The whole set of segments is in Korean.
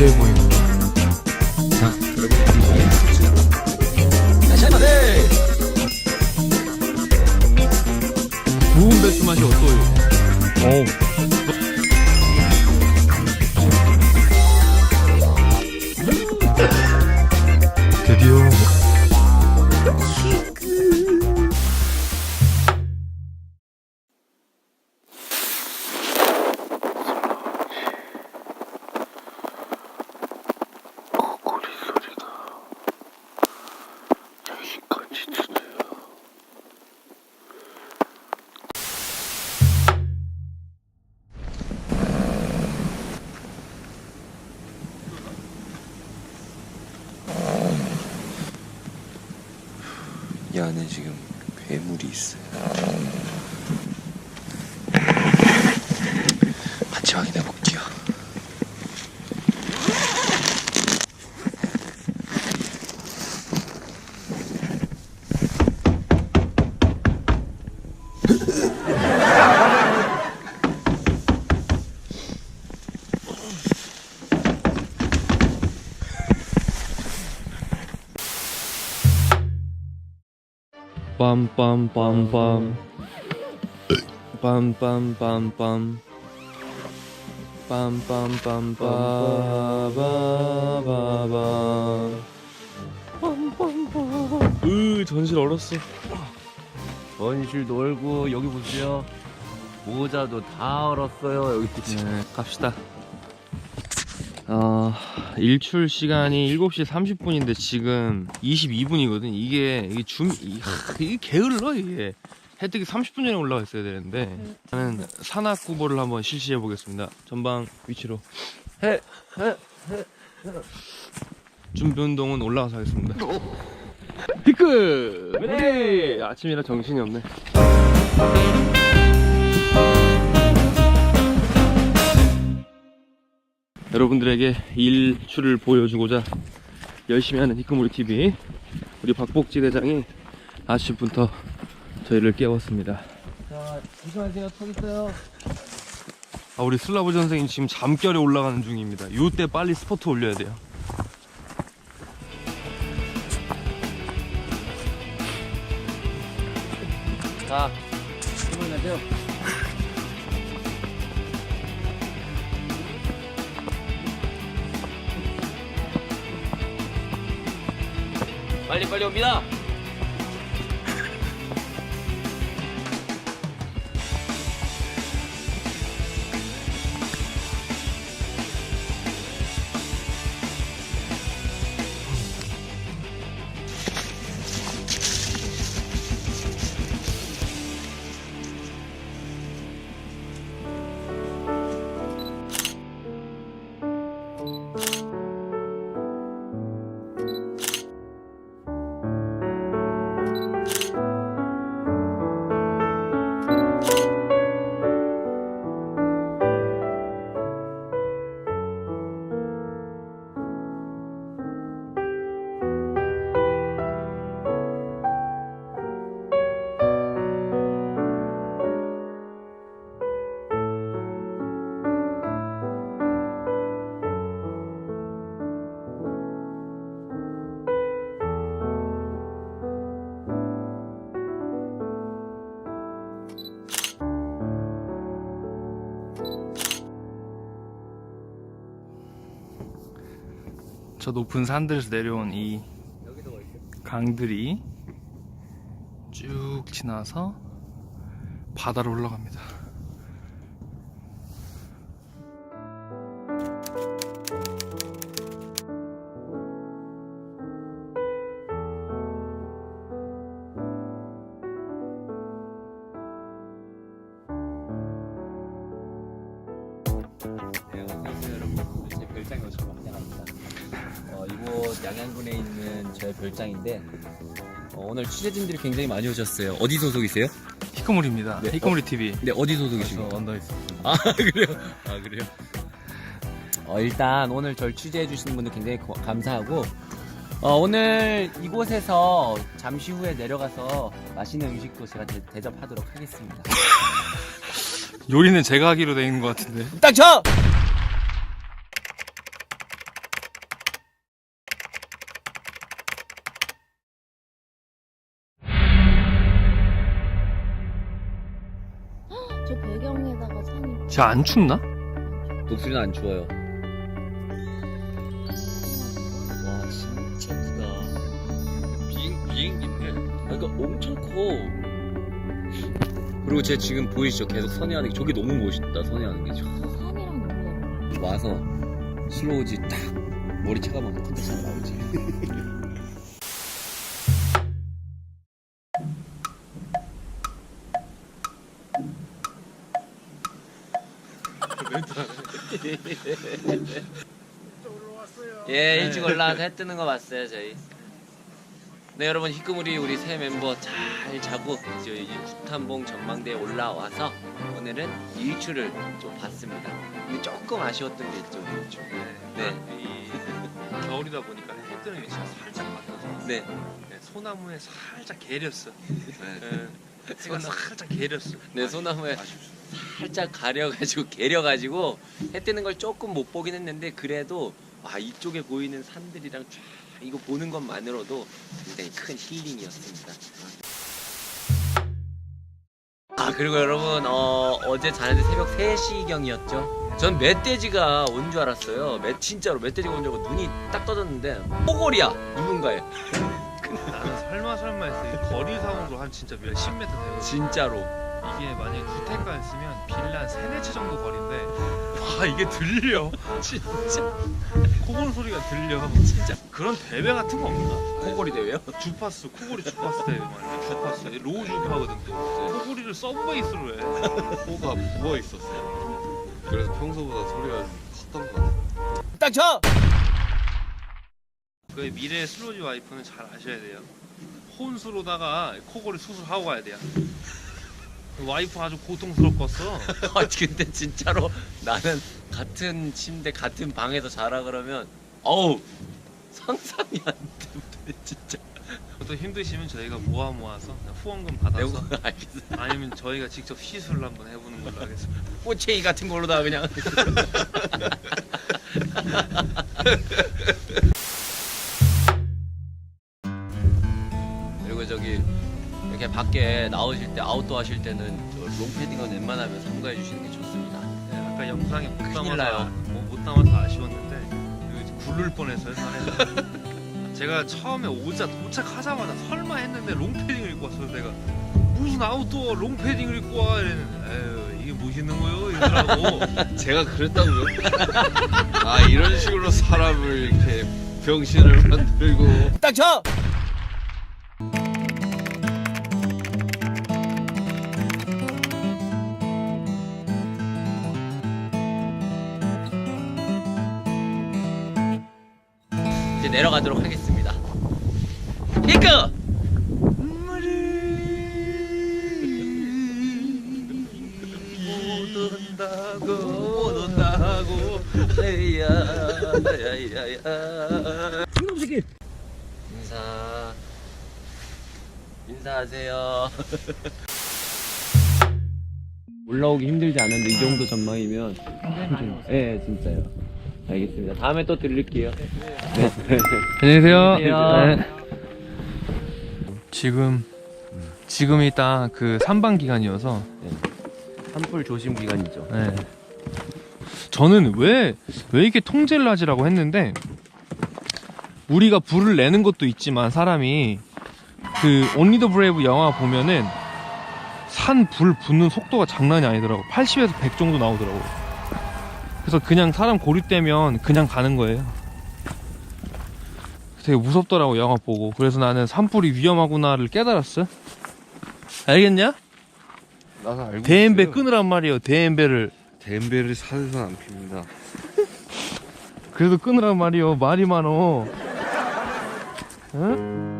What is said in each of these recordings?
noche, 이 안에 지금 빰빰빰빰. 빰빰빰빰. 빰빰빰빰빰빰빰. 으 전실 얼었어. 원실도 얼고 여기 보세요. 모자도 다 얼었어요. 여기. 네 갑시다 어, 일출 시간이 7시 30분인데 지금 22분이거든. 이게 이게 줌 이- 하, 이게 게을러 이게. 해 뜨기 30분 전에 올라가 있어야 되는데. 저는 산악 구보를 한번 실시해 보겠습니다. 전방 위치로. 해, 해, 해. 준비 운동은 올라가서 하겠습니다. 피크 네 아침이라 정신이 없네 여러분들에게 일출을 보여주고자 열심히 하는 히크무리 TV 우리 박복지 대장이 아침부터 저희를 깨웠습니다. 자, 조심하세요. 턱 있어요. 아, 우리 슬라브 전생이 지금 잠결에 올라가는 중입니다. 요때 빨리 스포트 올려야 돼요. 자, 빨리 빨리 저 높은 산들에서 내려온 이 강들이 쭉 지나서 바다로 올라갑니다. 어, 이곳 양양군에 있는 저의 별장인데 어, 오늘 취재진들이 굉장히 많이 오셨어요. 어디 소속이세요? 히크물입니다. 네, 히크물이 TV. 네, 어디 저 소속이십니까? 언더 있어. 아 그래요? 아 그래요? 어, 일단 오늘 절 취재해 주시는 분들 굉장히 고- 감사하고 어, 오늘 이곳에서 잠시 후에 내려가서 맛있는 음식도 제가 대, 대접하도록 하겠습니다. 요리는 제가 하기로 돼 있는 것 같은데. 딱 쳐! 진짜 안 춥나? 독수리는 안 추워요. 와 진짜 크다. 비행, 비행기인데? 그러니까 엄청 커. 그리고 제 지금 보이시죠? 계속 선회하는 게 저게 너무 멋있다. 선회하는 게 산이랑 뭐야? 와서 슬로우지 딱 머리 차가면 컨텐츠가 나오지. 예, 일찍 올라와서 해 뜨는 거 봤어요, 저희. 네, 여러분, 희끄무리 우리 새 멤버 잘 자고 저희 구탄봉 전망대에 올라와서 오늘은 일출을 좀 봤습니다. 근데 조금 아쉬웠던 게 있죠, 일출. 네. 이 겨울이다 보니까 해 뜨는 게 진짜 살짝 맞아서 네. 네, 소나무에 살짝 계렸어. 네. 해가 소나- 살짝 계렸어. 네, 소나무에 아쉽습니다. 살짝 가려가지고 개려가지고 해 뜨는 걸 조금 못 보긴 했는데 그래도 와 이쪽에 보이는 산들이랑 쫙 이거 보는 것만으로도 굉장히 큰 힐링이었습니다. 아 그리고 여러분 어, 어제 자는데 새벽 3시경이었죠. 전 멧돼지가 온 줄 알았어요. 멧 진짜로 멧돼지가 온 줄 알고 눈이 딱 떠졌는데 포골이야 누군가에 나는 설마 설마 했어. 이 거리 상으로 한 진짜 몇십 미터 돼요. 진짜로 이게 만약에 구택가였으면 빌라 한 세네 채 정도 거리인데 와 이게 들려. 진짜 코골 소리가 들려. 진짜 그런 대회 같은 거 없나? 포골이 대회요? 주파수 코골이 주파수 대회 말이야. 주파수 로우 주파거든. 또. 코골이를 서브베이스로 해. 코가 부어 있었어. 그래서 평소보다 소리가 컸던 것 같아. 딱 쳐! 그 미래의 슬로지 와이프는 잘 아셔야 돼요. 혼수로다가 코골이 수술하고 가야 돼요. 와이프 아주 고통스럽겠어. 아 근데 진짜로 나는 같은 침대 같은 방에서 자라 그러면 어우 상상이 안 돼. 진짜. 또 힘드시면 저희가 모아 모아서 후원금 받아서 내가 알겠어. 아니면 저희가 직접 시술을 한번 해보는 걸로 하겠습니다. 꼬챙이 같은 걸로다가 그냥. 이렇게 밖에 나오실 때 아웃도어 하실 때는 저 롱패딩은 웬만하면 삼가해 주시는 게 좋습니다. 네, 아까 영상에 못 큰일 담아서 나요. 뭐 못 담아서 아쉬웠는데 굴를 뻔했어요 산에서. 제가 처음에 오자 도착하자마자 설마 했는데 롱패딩을 입고 왔어요 내가 무슨 아웃도어 롱패딩을 입고 와 이랬는데 에휴 이게 멋있는 거요 이러더라고 제가 그랬다고요? 아 이런 식으로 사람을 이렇게 병신을 만들고 딱 쳐! 내려가도록 하겠습니다. 히크! 야야야야 이놈 새끼! 인사. 인사하세요. 올라오기 힘들지 않은데 이 정도 전망이면 예 진짜요 알겠습니다 다음에 또 들릴게요 안녕하세요. 안녕하세요. 네. 지금 지금이 딱 그 산방 기간이어서 산불 조심 기간이죠 네. 저는 왜 왜 이렇게 통제를 하지라고 했는데 우리가 불을 내는 것도 있지만 사람이 그 온리 더 브레이브 영화 보면은 산 불 붙는 속도가 장난이 아니더라고 80에서 100 정도 나오더라고 그래서 그냥 사람 고립되면 그냥 가는 거예요 되게 무섭더라고 영화 보고 그래서 나는 산불이 위험하구나를 깨달았어 알겠냐? 나도 알고 대엠배. 끊으란 말이에요 대엠배를 댐배를 산에서 안 핍니다. 그래도 끊으란 말이요 말이 많어 응?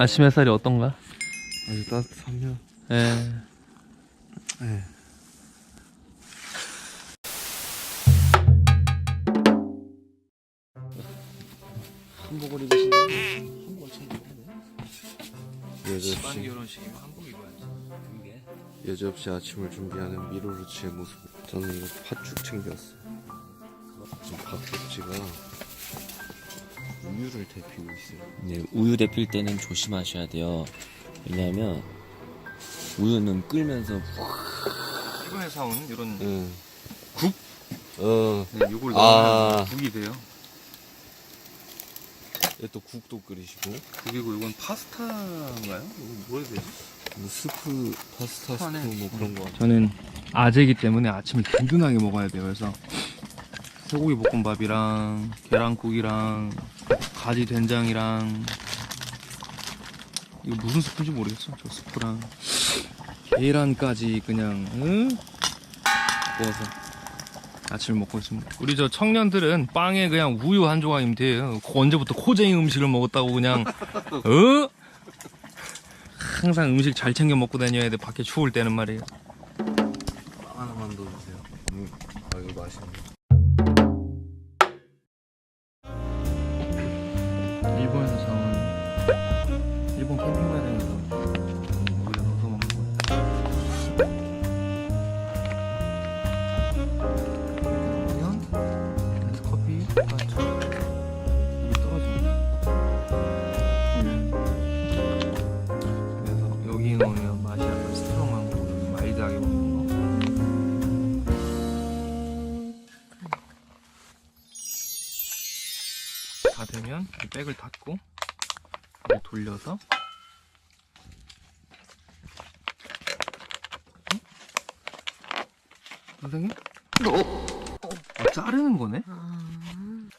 아침 햇살이 어떤가? 아주 따뜻하며. 예. 네. 한복을 입으신다. 한복을 참 여접시, 결혼식이면 한복 입어야지. 이게 여접시 아침을 준비하는 미로루치의 모습. 저는 이거 팥죽 챙겼어요. 지금 박국지가 우유를 데피고 있어요. 네, 우유 데필 때는 조심하셔야 돼요. 왜냐하면 우유는 끓면서 일본에 사온 이런 응. 국? 어. 네, 요걸 아. 넣으면 국이 돼요. 또 국도 끓이시고 국이고 이건 파스타인가요? 이거 뭐라 해야 되지? 뭐 스프, 파스타 스프 파네. 뭐 그런 거. 저는 아재이기 때문에 아침을 든든하게 먹어야 돼요. 그래서 소고기 볶음밥이랑 계란국이랑 가지 된장이랑 이거 무슨 스프인지 모르겠어. 저 스프랑 계란까지 그냥 응? 구워서 아침을 먹고 있습니다. 우리 저 청년들은 빵에 그냥 우유 한 조각이면 돼요. 언제부터 코쟁이 음식을 먹었다고 그냥 어? 항상 음식 잘 챙겨 먹고 다녀야 돼. 밖에 추울 때는 말이에요. 백을 닫고 돌려서 응? 선생님? 아, 자르는 거네? 한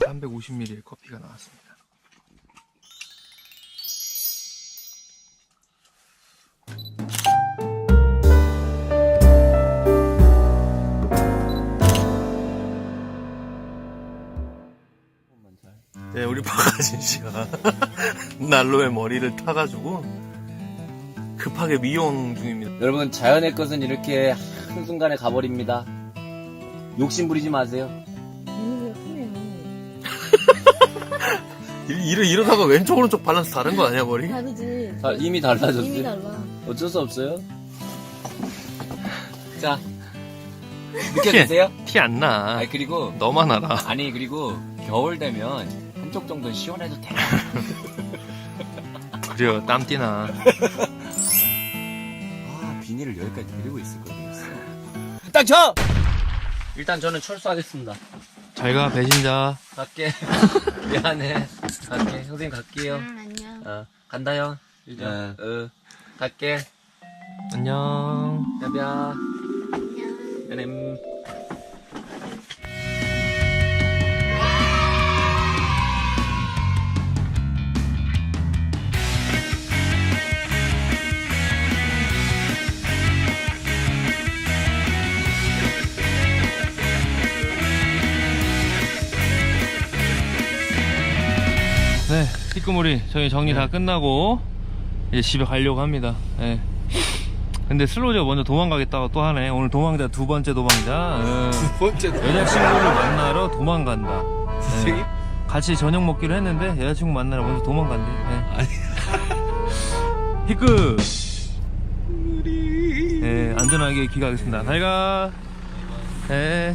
350ml의 커피가 나왔습니다. 네, 우리 박하진 씨가 난로에 머리를 타가지고 급하게 미용 중입니다. 여러분 자연의 것은 이렇게 한순간에 가버립니다. 욕심 부리지 마세요. 이- 이러, 이러다가 왼쪽 오른쪽 밸런스 다른 거 아니야 머리? 다르지. 아, 이미 달라졌어요. 이미 달라. 어쩔 수 없어요. 자 느껴지세요? 티 안 나. 아니 그리고 너만 알아. 아니 그리고 겨울 되면 한쪽 정도는 시원해도 돼. 그래요, 땀띠나. 아 비닐을 여기까지 데리고 있을 거였어. 딱 쳐. 일단 저는 철수하겠습니다. 잘가 배신자 갈게. 미안해. 갈게. 선생님 갈게요. 응, 안녕. 어, 간다 형. 네. 어, 갈게. 안녕 야비야. 안녕. 야냄. 네, 삐꾸무리 저희 정리 다 끝나고 이제 집에 가려고 합니다. 예. 근데 슬로우가 먼저 도망가겠다고 또 하네. 오늘 도망자 두 번째 도망자. 예. 두 번째 여자친구를 만나러 도망간다. 예. 선생님? 같이 저녁 먹기로 했는데 여자친구 만나러 먼저 도망간대. 예. 히크. 예, 안전하게 귀가하겠습니다. 잘 가. 예.